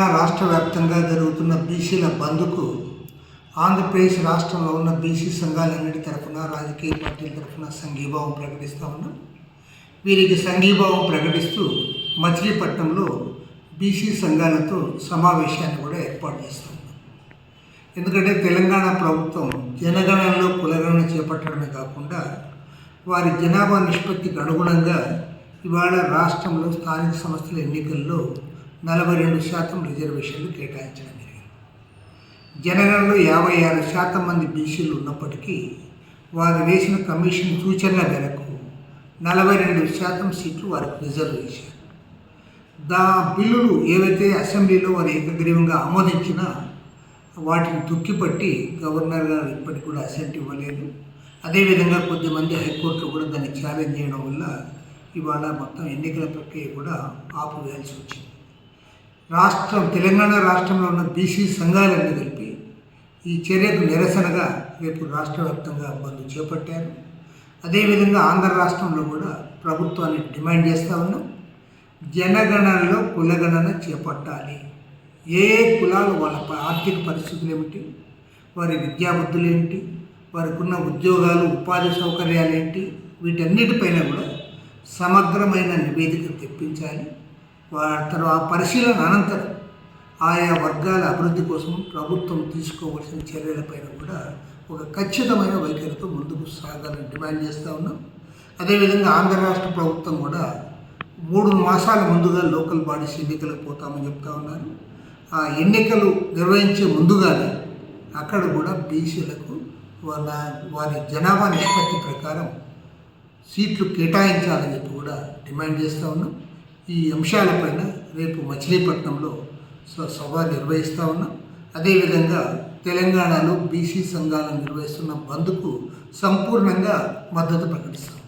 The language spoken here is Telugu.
తెలంగాణ రాష్ట్ర వ్యాప్తంగా జరుగుతున్న బీసీల బంద్కు ఆంధ్రప్రదేశ్ రాష్ట్రంలో ఉన్న బీసీ సంఘాలన్నిటి తరఫున రాజకీయ పార్టీల తరఫున సంఘీభావం ప్రకటిస్తూ ఉన్నాం. వీరికి సంఘీభావం ప్రకటిస్తూ మచిలీపట్నంలో బీసీ సంఘాలతో సమావేశాన్ని కూడా ఏర్పాటు చేస్తున్నాం ఎందుకంటే తెలంగాణ ప్రభుత్వం జనగణనలో కులగణన చేపట్టడమే కాకుండా వారి జనాభా నిష్పత్తికి అనుగుణంగా ఇవాళ రాష్ట్రంలో స్థానిక సంస్థల ఎన్నికల్లో నలభై రెండు శాతం రిజర్వేషన్లు కేటాయించడం జరిగింది. జనరల్లో యాభై ఆరు శాతం మంది బీసీలు ఉన్నప్పటికీ వారు వేసిన కమిషన్ సూచనల మేరకు నలభై రెండు శాతం సీట్లు వారికి రిజర్వ్ చేశారు. దా బిల్లులు ఏవైతే అసెంబ్లీలో వారు ఏకగ్రీవంగా ఆమోదించినా వాటిని దుక్కిపట్టి గవర్నర్ గారు ఇప్పటికి కూడా అసెంట్ ఇవ్వలేదు. అదేవిధంగా కొద్దిమంది హైకోర్టులో కూడా దాన్ని ఛాలెంజ్ చేయడం వల్ల ఇవాళ మొత్తం ఎన్నికల ప్రక్రియ కూడా ఆపివేయాల్సి వచ్చింది. రాష్ట్రం తెలంగాణ రాష్ట్రంలో ఉన్న బీసీ సంఘాలన్నీ కలిపి ఈ చర్యకు నిరసనగా రేపు రాష్ట్ర వ్యాప్తంగా బంద్ చేపట్టారు. అదేవిధంగా ఆంధ్ర రాష్ట్రంలో కూడా ప్రభుత్వాన్ని డిమాండ్ చేస్తూ ఉన్నాం. జనగణనలో కులగణన చేపట్టాలి. ఏ కులాలు వాళ్ళ ఆర్థిక పరిస్థితులు ఏమిటి? వారి విద్యాబుద్ధులు ఏంటి? వారికి ఉన్న ఉద్యోగాలు ఉపాధి సౌకర్యాలు ఏంటి? వీటన్నిటిపైన కూడా సమగ్రమైన నివేదిక తెప్పించాలి. తర్వాత పరిశీలన అనంతరం ఆయా వర్గాల అభివృద్ధి కోసం ప్రభుత్వం తీసుకోవాల్సిన చర్యలపైన కూడా ఒక ఖచ్చితమైన వైఖరితో ముందుకు సాగాలని డిమాండ్ చేస్తూ ఉన్నాం. అదేవిధంగా ఆంధ్ర రాష్ట్ర ప్రభుత్వం కూడా మూడు మాసాల ముందుగా లోకల్ బాడీస్ ఎన్నికలకు పోతామని చెప్తా ఉన్నారు. ఆ ఎన్నికలు నిర్వహించే ముందుగానే అక్కడ కూడా బీసీలకు వాళ్ళ వారి జనాభా నిష్పత్తి ప్రకారం సీట్లు కేటాయించాలని చెప్పి కూడా డిమాండ్ చేస్తూ ఉన్నాం. ఈ అంశాలపైన రేపు మచిలీపట్నంలో స- సభ నిర్వహిస్తూ ఉన్నాం. అదేవిధంగా తెలంగాణలో బీసీ సంఘాలను నిర్వహిస్తున్న బంద్కు సంపూర్ణంగా మద్దతు ప్రకటిస్తాం.